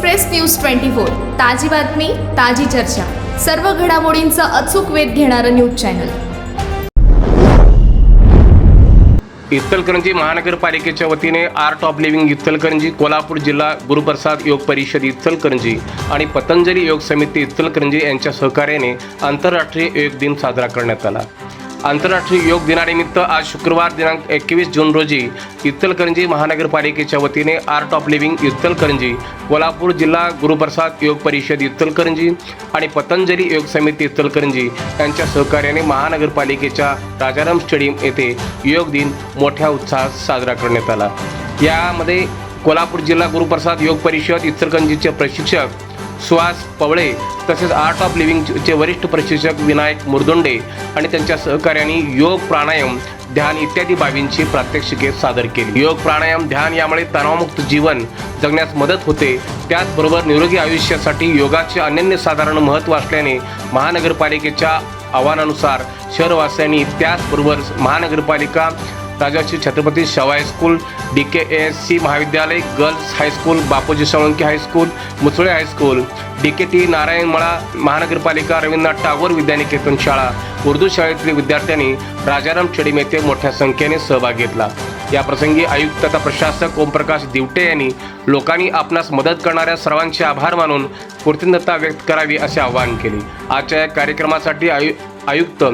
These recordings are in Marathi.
Express news twenty four. ताजी बातमी ताजी चर्चा. सर्व घडामोडींचा अचूक वेध घेणारं न्यूज चॅनल. इचलकरंजी महानगरपालिकेच्या वतीने art of living Ichalkaranji Kolhapur जिल्हा गुरुप्रसाद योग परिषद इचलकरंजी आणि पतंजली योग समिती इचलकरंजी यांच्या सहकार्याने आंतरराष्ट्रीय योग दिन साजरा करण्यात आला. आंतरराष्ट्रीय योग दिनानिमित्त आज शुक्रवार दिनांक एकवीस जून रोजी इचलकरंजी महानगरपालिकेच्या वतीने art of living Ichalkaranji Kolhapur जिल्हा गुरुप्रसाद योग परिषद इचलकरंजी आणि पतंजली योग समिती इचलकरंजी यांच्या सहकार्याने महानगरपालिकेच्या राजाराम स्टेडियम येथे योग दिन मोठ्या उत्साहात साजरा करण्यात आला. यामध्ये कोल्हापूर जिल्हा गुरुप्रसाद योग परिषद इचलकरंजीचे प्रशिक्षक सुहास पवळे तसेच आर्ट ऑफ लिव्हिंगचे वरिष्ठ प्रशिक्षक विनायक मुरदोंडे आणि त्यांच्या सहकार्याने योग प्राणायाम ध्यान इत्यादी बाबींची प्रात्यक्षिके सादर केली. योग प्राणायाम ध्यान यामुळे तणावमुक्त जीवन जगण्यास मदत होते. त्याचबरोबर निरोगी आयुष्यासाठी योगाचे अनन्यसाधारण महत्त्व असल्याने महानगरपालिकेच्या आव्हानानुसार शहरवासियांनी त्याचबरोबर महानगरपालिका राजाची Chhatrapati Shahu high school D K S C महाविद्यालय girls high school Bapuji Salunke high school Musale high school D K T Narayan Mala महानगरपालिका रवींद्रनाथ टागोर विद्यानिकेतन शाळा उर्दू शाळेतील विद्यार्थ्यांनी राजाराम चडीम येथे मोठ्या संख्येने सहभाग घेतला. या प्रसंगी आयुक्त तथा प्रशासक ओमप्रकाश दिवटे यांनी लोकांनी आपणास मदत करणाऱ्या सर्वांचे आभार मानून कृतज्ञता व्यक्त करावी असे आवाहन केले. आजच्या या कार्यक्रमासाठी आयु आयुक्त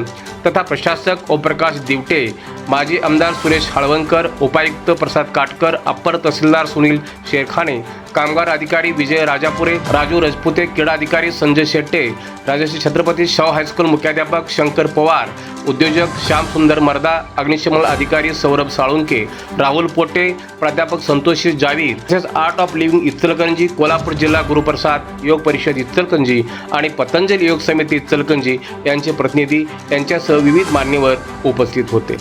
तथा प्रशासक ओमप्रकाश दिवटे माजी आमदार सुरेश हळवणकर उपायुक्त प्रसाद काटकर अप्पर तहसीलदार सुनील शेरखाने कामगार अधिकारी विजय राजापुरे राजू रजपुते क्रीडा अधिकारी संजय शेट्टे राजश्री छत्रपती शाहू हायस्कूल मुख्याध्यापक शंकर पवार उद्योजक श्याम सुंदर मर्दा अग्निशमन अधिकारी सौरभ साळुंके राहुल पोटे प्राध्यापक संतोषी जावीर तसेच art of living Ichalkaranji Kolhapur जिल्हा गुरुप्रसाद योग परिषद इचलकरंजी आणि पतंजली योग समिती इचलकरंजी यांचे प्रतिनिधी यांच्यासह विविध मान्यवर उपस्थित होते.